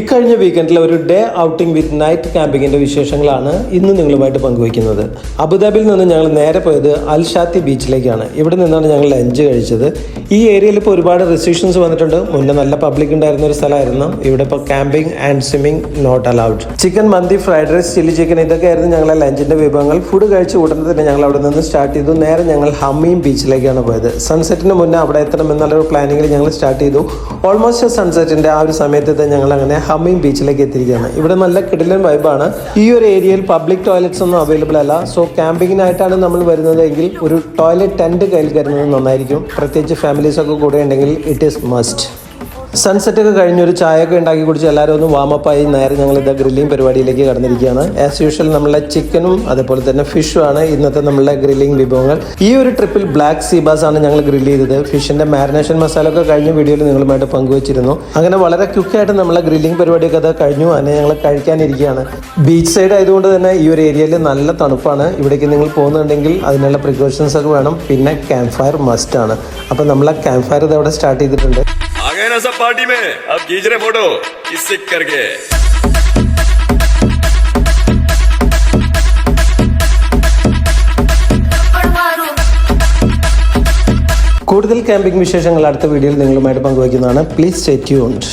ഇക്കഴിഞ്ഞ വീക്കെൻഡിലെ ഒരു ഡേ ഔട്ടിംഗ് വിത്ത് നൈറ്റ് ക്യാമ്പിങ്ങിന്റെ വിശേഷങ്ങളാണ് ഇന്ന് നിങ്ങളുമായിട്ട് പങ്കുവയ്ക്കുന്നത്. അബുദാബിയിൽ നിന്ന് ഞങ്ങൾ നേരെ പോയത് അൽഷാത്തി ബീച്ചിലേക്കാണ് ഇവിടെ നിന്നാണ് ഞങ്ങൾ ലഞ്ച് കഴിച്ചത്. ഈ ഏരിയയിൽ ഇപ്പോൾ ഒരുപാട് റെസ്ട്രിക്ഷൻസ് വന്നിട്ടുണ്ട്. മുന്നേ നല്ല പബ്ലിക് ഉണ്ടായിരുന്ന ഒരു സ്ഥലമായിരുന്നു. ഇവിടെ ഇപ്പോൾ camping and swimming not allowed chicken mandi fried rice chilli chicken ഇതൊക്കെയായിരുന്നു ഞങ്ങളെ ലഞ്ചിന്റെ വിഭവങ്ങൾ. ഫുഡ് കഴിച്ച് ഉടനെ തന്നെ ഞങ്ങൾ അവിടെ നിന്ന് സ്റ്റാർട്ട് ചെയ്തു. നേരെ ഞങ്ങൾ ഹമ്മീം ബീച്ചിലേക്കാണ് പോയത്. സൺസെറ്റിന് മുന്നേ അവിടെ എത്തണം എന്നുള്ള പ്ലാനിങ്ങിൽ ഞങ്ങൾ സ്റ്റാർട്ട് ചെയ്തു. ഓൾമോസ്റ്റ് സൺസെറ്റിന്റെ ആ ഒരു സമയത്ത് ഞങ്ങൾ അങ്ങനെ ഹമ്മീം ബീച്ചിലേക്ക് എത്തിയിരിക്കുകയാണ്. ഇവിടെ നല്ല കിടിലൻ വൈബാണ് ഈ ഒരു ഏരിയയിൽ പബ്ലിക് ടോയ്ലറ്റ്സ് ഒന്നും അവൈലബിൾ അല്ല. സോ ക്യാമ്പിങ്ങിനായിട്ടാണ് നമ്മൾ വരുന്നതെങ്കിൽ ഒരു ടോയ്ലറ്റ് ടെന്റ് കയ്യിൽ കരുതുന്നത് നന്നായിരിക്കും. പ്രത്യേകിച്ച് ഫാമിലീസ് ഒക്കെ കൂടെ ഉണ്ടെങ്കിൽ ഇറ്റ് ഈസ് മസ്റ്റ് സൺസെറ്റ് ഒക്കെ കഴിഞ്ഞ് ഒരു ചായയൊക്കെ ഉണ്ടാക്കി കുടിച്ച് എല്ലാവരും ഒന്ന് വാമപ്പായി നേരെ ഞങ്ങൾ ഇത് ഗ്രില്ലിംഗ് പരിപാടിയിലേക്ക് കടന്നിരിക്കുകയാണ്. ആസ് യൂഷ്വൽ നമ്മളെ ചിക്കനും അതുപോലെ തന്നെ ഫിഷും ആണ് ഇന്നത്തെ നമ്മളുടെ ഗ്രില്ലിംഗ് വിഭവങ്ങൾ. ഈ ഒരു ട്രിപ്പിൽ ബ്ലാക്ക് സീബാസ് ആണ് ഞങ്ങൾ ഗ്രില്ല് ചെയ്തത്. ഫിഷിന്റെ മാരിനേഷൻ മസാല ഒക്കെ കഴിഞ്ഞ വീഡിയോയിൽ നിങ്ങളുമായിട്ട് പങ്കുവച്ചിരുന്നു. അങ്ങനെ വളരെ ക്വിക്കായിട്ട് നമ്മളെ ഗ്രില്ലിംഗ് പരിപാടിയൊക്കെ അത് കഴിഞ്ഞു. അതിനെ ഞങ്ങൾ കഴിക്കാനിരിക്കുകയാണ്. ബീച്ച് സൈഡ് ആയതുകൊണ്ട് തന്നെ ഈ ഒരു ഏരിയയിൽ നല്ല തണുപ്പാണ്. ഇവിടേക്ക് നിങ്ങൾ പോകുന്നുണ്ടെങ്കിൽ അതിനുള്ള പ്രിക്കോഷൻസ് ഒക്കെ വേണം. പിന്നെ ക്യാമ്പ് ഫയർ മസ്റ്റ് ആണ്. അപ്പം നമ്മളെ ക്യാമ്പ് ഫയർ ഇത് അവിടെ സ്റ്റാർട്ട് ചെയ്തിട്ടുണ്ട്. गए ना सब पार्टी में अब खींच रहे फोटो किस करके കൂടുതൽ ക്യാമ്പിംഗ് വിശേഷങ്ങൾ അടുത്ത വീഡിയോയിൽ നിങ്ങളുമായിട്ട് പങ്കുവയ്ക്കുന്നതാണ് പ്ലീസ് സ്റ്റേ ട്യൂൺഡ്